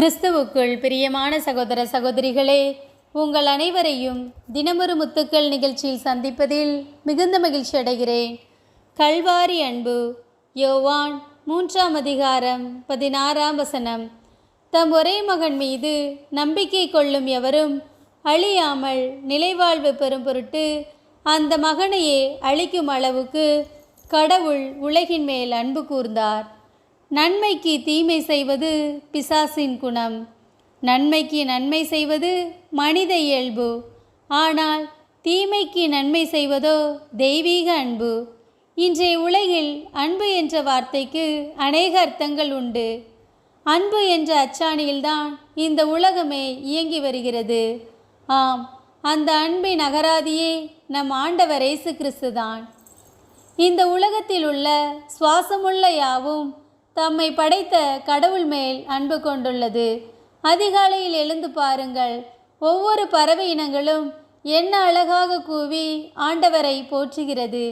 கிறிஸ்துவுக்குள் பிரியமான சகோதர சகோதரிகளே உங்கள் அனைவரையும் தினமொரு முத்துக்கள் நிகழ்ச்சியில் சந்திப்பதில் மிகுந்த மகிழ்ச்சி அடைகிறேன். கல்வாரி அன்பு யோவான் மூன்றாம் அதிகாரம் பதினாறாம் வசனம். தம் ஒரே மகன் மீது நம்பிக்கை கொள்ளும் எவரும் அழியாமல் நிலைவாழ்வு பெறும் பொருட்டு அந்த மகனையே அழிக்கும் அளவுக்கு கடவுள் உலகின் மேல் அன்பு கூர்ந்தார். நன்மைக்கு தீமை செய்வது பிசாசின் குணம். நன்மைக்கு நன்மை செய்வது மனித இயல்பு. ஆனால் தீமைக்கு நன்மை செய்வதோ தெய்வீக அன்பு. இன்றைய உலகில் அன்பு என்ற வார்த்தைக்கு அநேக அர்த்தங்கள் உண்டு. அன்பு என்ற அச்சாணியில்தான் இந்த உலகமே இயங்கி வருகிறது. ஆம் அந்த அன்பின் அகராதியே நம் ஆண்டவர் இயேசு கிறிஸ்துதான். இந்த உலகத்தில் உள்ள சுவாசமுள்ள யாவும் தம்மை படைத்த கடவுள் மேல் அன்பு கொண்டுள்ளது. அதிகாலையில் எழுந்து பாருங்கள். ஒவ்வொரு பறவை இனங்களும் என்ன அழகாக கூவி ஆண்டவரை போற்றுகிறது.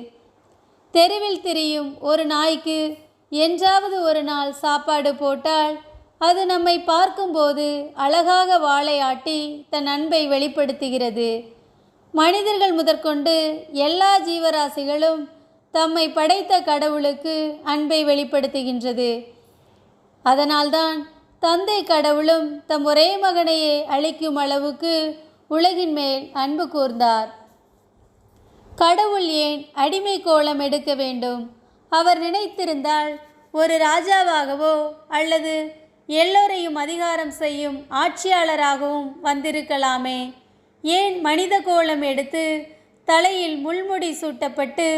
தெருவில் திரியும் ஒரு நாய்க்கு என்றாவது ஒரு நாள் சாப்பாடு போட்டால் அது நம்மை பார்க்கும்போது அழகாக வாழையாட்டி தன் அன்பை வெளிப்படுத்துகிறது. மனிதர்கள் முதற்கொண்டு எல்லா ஜீவராசிகளும் தம்மை படைத்த கடவுளுக்கு அன்பை வெளிப்படுத்துகின்றது. அதனால்தான் தந்தை கடவுளும் தம் ஒரே மகனையே அழிக்கும் அளவுக்கு உலகின் மேல் அன்பு கூர்ந்தார். கடவுள் ஏன் அடிமை கோலம் எடுக்க வேண்டும்? அவர் நினைத்திருந்தால் ஒரு ராஜாவாகவோ அல்லது எல்லோரையும் அதிகாரம் செய்யும் ஆட்சியாளராகவும் வந்திருக்கலாமே. ஏன் மனித கோலம் எடுத்து தலையில் முள்முடி சூட்டப்பட்டு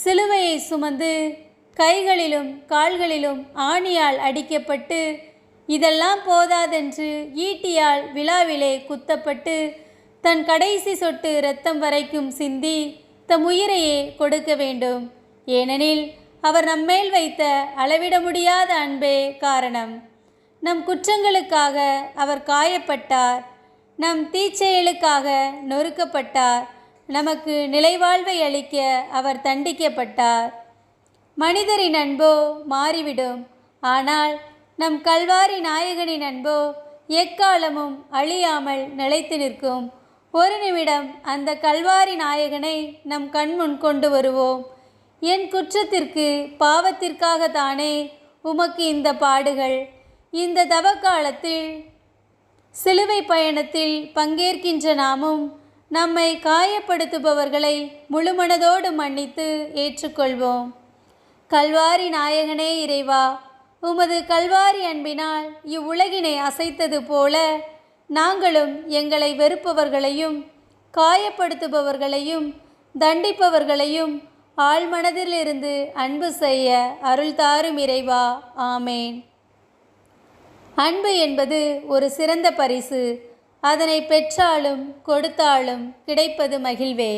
சிலுவையை சுமந்து கைகளிலும் கால்களிலும் ஆணியால் அடிக்கப்பட்டு இதெல்லாம் போதாதென்று ஈட்டியால் விழாவிலே குத்தப்பட்டு தன் கடைசி சொட்டு இரத்தம் வரைக்கும் சிந்தி தம் உயிரையே கொடுக்க வேண்டும். ஏனெனில் அவர் நம்மேல் வைத்த அளவிட முடியாத அன்பே காரணம். நம் குற்றங்களுக்காக அவர் காயப்பட்டார். நம் தீச்செயலுக்காக நொறுக்கப்பட்டார். நமக்கு நிலைவாழ்வை அளிக்க அவர் தண்டிக்கப்பட்டார். மனிதரின் அன்போ மாறிவிடும். ஆனால் நம் கல்வாரி நாயகனின் அன்போ எக்காலமும் அழியாமல் நிலைத்து நிற்கும். ஒரு நிமிடம் அந்த கல்வாரி நாயகனை நம் கண்முன் கொண்டு வருவோம். என் குற்றத்திற்கு பாவத்திற்காக தானே உமக்கு இந்த பாடுகள். இந்த தவக்காலத்தில் சிலுவை பயணத்தில் பங்கேற்கின்ற நாமும் நம்மை காயப்படுத்துபவர்களை முழுமனதோடு மன்னித்து ஏற்றுக்கொள்வோம். கல்வாரி நாயகனே இறைவா உமது கல்வாரி அன்பினால் இவ்வுலகினை அசைத்தது போல நாங்களும் எங்களை வெறுப்பவர்களையும் காயப்படுத்துபவர்களையும் தண்டிப்பவர்களையும் ஆழ்மனதிலிருந்து அன்பு செய்ய அருள் தாரும் இறைவா ஆமேன். அன்பு என்பது ஒரு சிறந்த பரிசு அதனை பெற்றாலும் கொடுத்தாலும் கிடைப்பது மகிழ்வே.